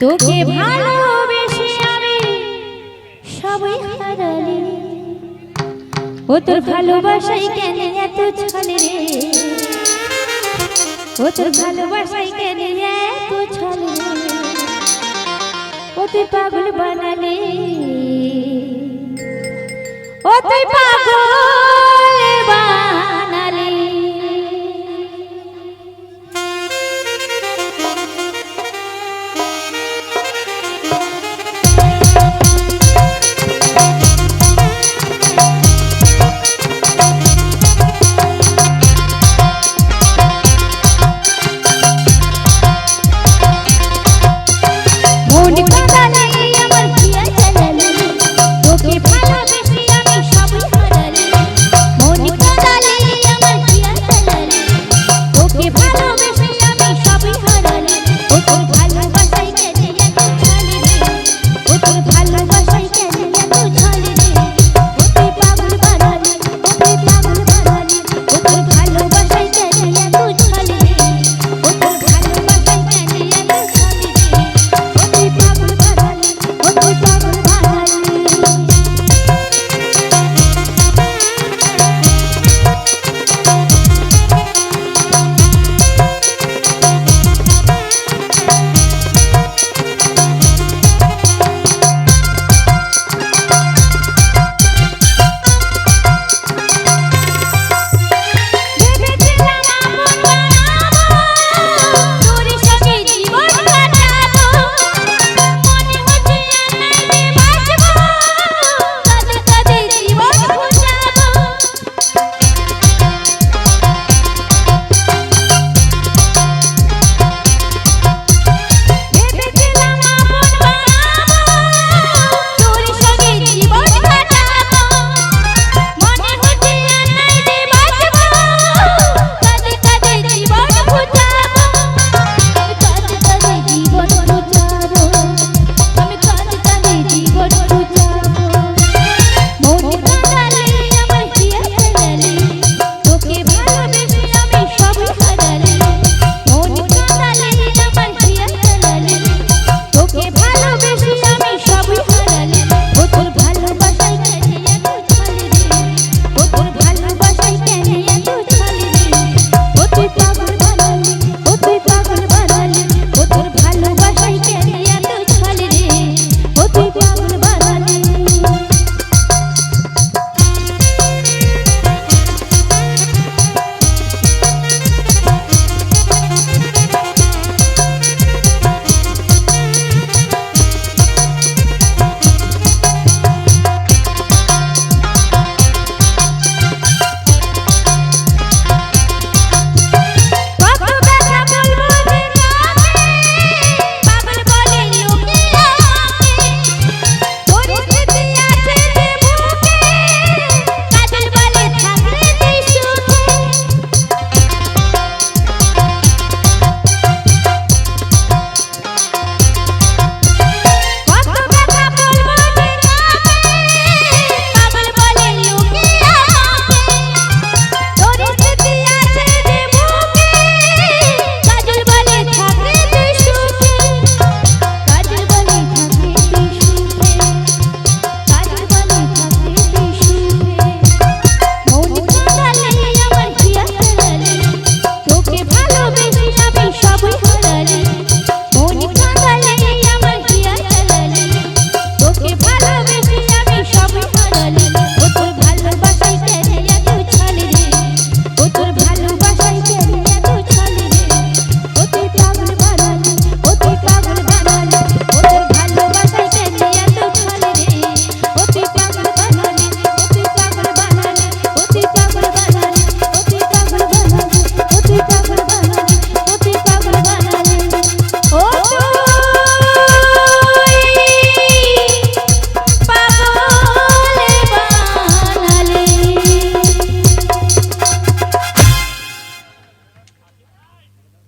তোকে ভালোবেসে আমি সবই হারালে। ও তোর ভালোবাসাই কেন এত ছলে রে? ও তোর ভালোবাসাই কেন এত ছলে ও তুই পাগল বানালে। ও তুই পাগল